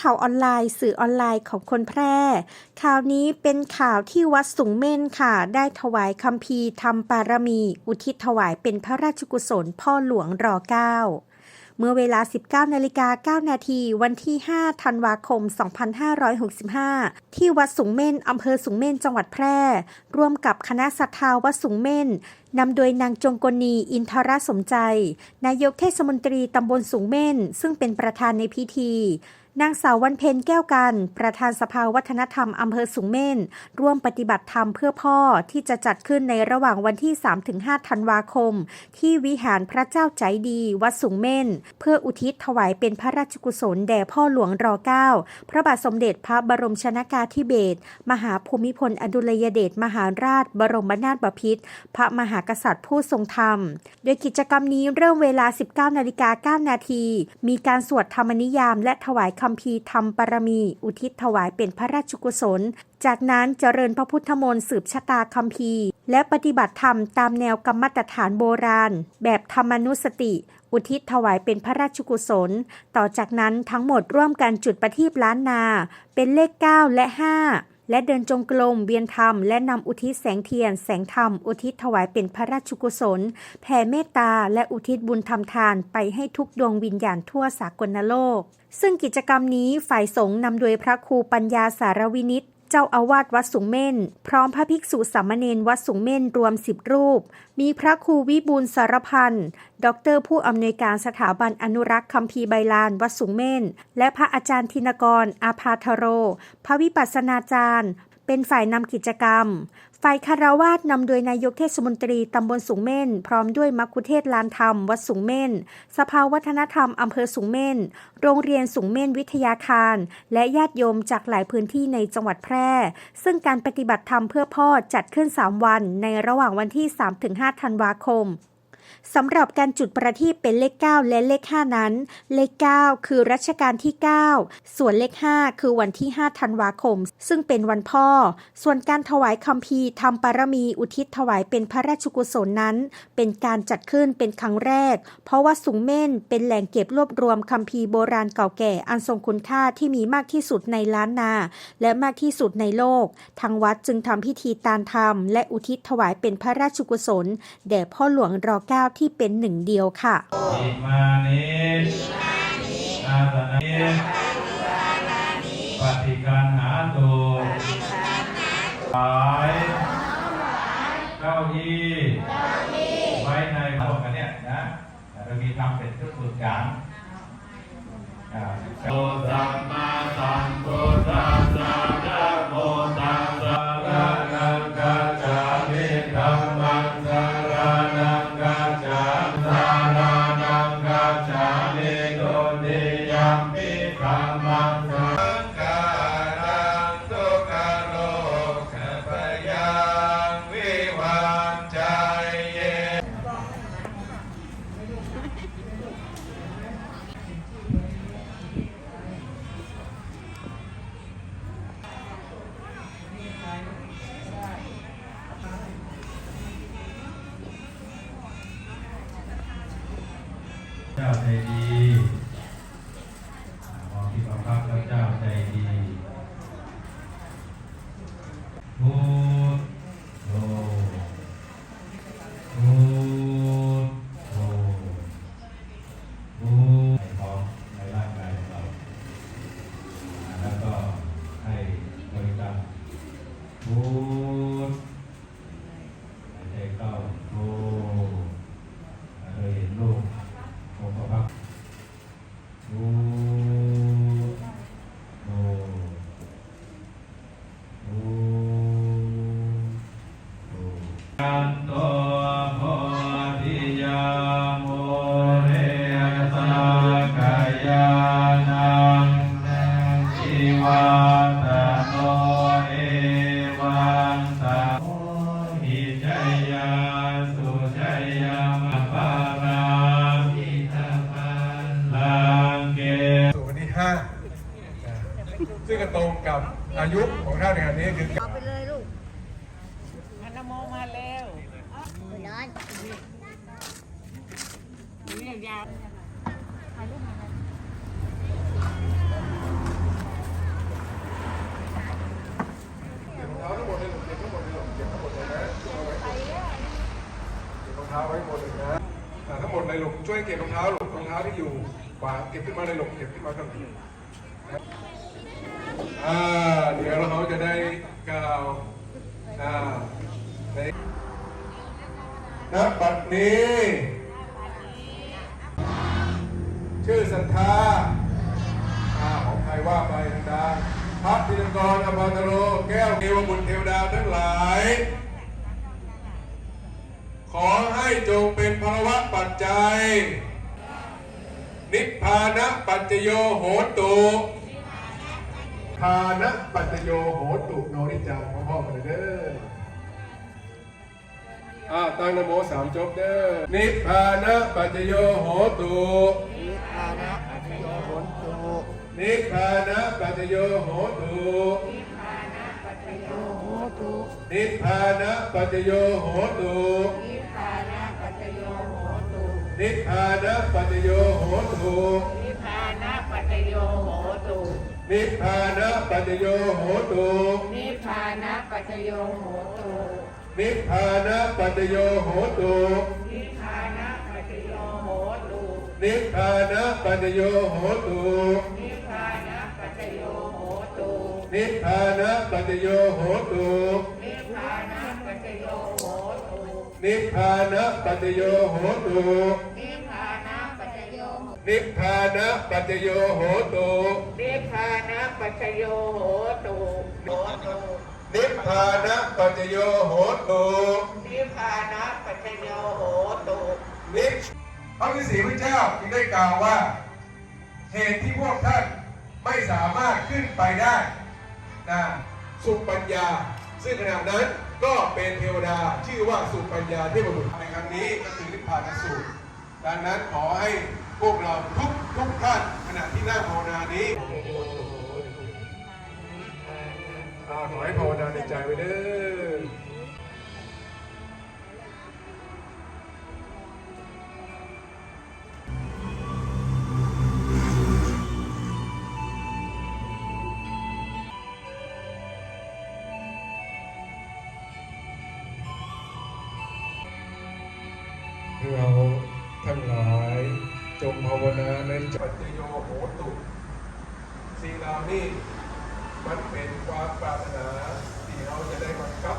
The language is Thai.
ข่าวออนไลน์ สื่อออนไลน์ของคนแพร่ ข่าวนี้เป็นข่าวที่วัดสุงเม่นค่ะ ได้ถวายคัมภีร์ทำปารมี อุทิศถวายเป็นพระราชกุศลพ่อหลวงรอเก้าเมื่อเวลา 19นาฬิกา9นาที วันที่ 5 ธันวาคม 2565 ที่วัดสุงเม่น อำเภอสุงเม่น จังหวัดแพร่ ร่วมกับคณะศรัทธาวัดสุงเม่น นำโดยนางจงกลนีอินทรสมใจ นายกเทศมนตรีตำบลสุงเม่น ซึ่งเป็นประธานในพิธี นางสาววันเพ็ญแก้วกัน ประธานสภาวัฒนธรรมอำเภอสุงเม่น ร่วมปฏิบัติธรรมเพื่อพ่อที่จะจัดขึ้นในระหว่างวันที่ 3-5 ธันวาคม ที่วิหารพระเจ้าใจดี วัดสุงเม่น เพื่ออุทิศถวายเป็นพระราชกุศลแด่พ่อหลวงรอเก้าพระบาทสมเด็จพระบรมชนากาธิเบศรมหาภูมิพลอดุลยเดชมหาราช บรมนาถบพิตรพระมหากษัตริย์ผู้ทรงธรรม โดยกิจกรรมนี้เริ่มเวลา 19นาฬิกา9นาทีมีการสวดธรรมนิยามและถวายคััมภีร์ธรรมปรมี อุทิศถวายเป็นพระราชกุศล จากนั้นเจริญพระพุทธมนต์สืบชะตาคัมภีร์ และปฏิบัติธรรมตามแนวกรรมตฐานโบราณ แบบธรรมนุสติ อุทิศถวายเป็นพระราชกุศล ต่อจากนั้นทั้งหมดร่วมกันจุดประทีปล้านนา เป็นเลข 9 และ 5 และเดินจงกรมเวียนธรรม และนำอุทิศแสงเทียน แสงธรรม อุทิศถวายเป็นพระราชกุศล แผ่เมตตา และอุทิศบุญทำทานไปให้ทุกดวงวิญญาณทั่วสากลโลก ซึ่งกิจกรรมนี้ฝ่ายสงฆ์นำโดยพระครูปัญญาสารวินิต เจ้าอาวาสวัดสุงเม่น พร้อมพระภิกษุสามเณรวัดสุงเม่นรวมสิบรูป มีพระครูวิบูลสารพันธ์ด็อกเตอร์ผู้อำนวยการสถาบันอนุรักษ์คัมภีร์ใบลานวัดสุงเม่น และพระอาจารย์ธินกร อาภาธโร พระวิปัสสนาจารย์ เป็นฝ่ายนำกิจกรรม ฝ่ายคารวาสนำโดยนายกเทศมนตรีตำบลสุงเม่น พร้อมด้วยมักคุเทศลานธรรม วัดสุงเม่น สภาวัฒนธรรมอำเภอสุงเม่น โรงเรียนสุงเม่นวิทยาคาร และญาติโยมจากหลายพื้นที่ในจังหวัดแพร่ ซึ่งการปฏิบัติธรรมเพื่อพ่อจัดขึ้น 3 วัน ในระหว่างวันที่ 3-5 ธันวาคม สำหรับการจุดประทีปเป็นเลข 9 และเลข 5 นั้น เลข 9 คือรัชกาลที่ 9 ส่วนเลข 5 คือวันที่ 5 ธันวาคม ซึ่งเป็นวันพ่อ ส่วนการถวายคำพีทำปารมีอุทิศถวายเป็นพระราชกุศลนั้น เป็นการจัดขึ้นเป็นครั้งแรก เพราะว่าสุงเม่นเป็นแหล่งเก็บรวบรวมคำพีโบราณเก่าแก่อันทรงคุณค่าที่มีมากที่สุดในล้านนา และมากที่สุดในโลก ทางวัดจึงทำพิธีตานธรรม และอุทิศถวายเป็นพระราชกุศลแด่พ่อหลวงรอก้าที่เป็นหนึ่งเดียวค่ะอิมานิอาตานิปฏิการหาตุหายเก้าอี้ไว้ในพวกกันเนี่ยนะเรามีทำเป็นเครื่องมือกลางโตสัมมาสัมพุทธัสสะ เจ้า ซึ่งก็ตรงกับอายุของท่านในขณะนี้คือ นี่ยาวเท้าไว้หมดเลยนะทั้งหมดเลยลูกช่วยเก็บรองเท้าหลูกรองเท้าที่อยู่ขวาเก็บขึ้นมาเลยลูกเก็บขึ้นมาทั้งทีอ่เดี๋ยวเราจะได้กล่าวอ่าใน ณบัดนี้ ชื่อศรัทธาอ่าของใครว่าไปดังพระธินกรอภาตโร แก้วเทวบุตรเทวดาทั้งหลาย ขอให้จงเป็นภาวะปัจจัย นิพพานะปัจจโยโหตุพานะปัจจโยโหตุโนนิจาขอพ่อมาเด้อ ตั้งนะโมสามจบเด้อ นิพพานะปัจจโยโหตุนิพพานะอัจโยโหนตุนิพพานะปัจจโยโหตุโยโหตุนิพพานะปัจจโยโหตุ นิพพานะปัจโยโหตุนิพพานะปัจจโยโหตุนิพพานะปัจโยโหตุนิพพานะปัจจโยโหตุนิพพานะปัจโยโหตุ นิพพานะปัจจโยโหตุนิพพานะปัจโยโหตุนิพพานะปัจจโยโหตุนิพพานะปัจโยโหตุนิพพานะปัจจโยโหตุนิพพานะปัจโยโหตุนิพพานะปัจจโยโหตุนิพพานะปัจโยนิพพานะปัจจโยโหตุนิพพานะปัจโยโหตุโหตุ นิพพานะปัจจโยโหตุนิพพานะปัจโยโหตุนิพพระฤาษีพระเจ้าจึงได้กล่าวว่า เหตุที่พวกท่านไม่สามารถขึ้นไปได้นะสุปัญญา ซึ่งขณะนั้นก็เป็นเทวดาชื่อว่าสุปัญญาเทพบุตรในครั้งนี้ก็คือนิพพานสูตรดังนั้นขอให้พวกเราทุกทุกท่านขณะที่นั่งภาวนานี้อ่า ขอให้ภาวนาในใจไว้เด้อเราทั้งหลายจงภาวนาในปัจจโยโหตุสิ่งเหล่านี้ มันเป็นความปรารถนาที่เราจะได้บังคับ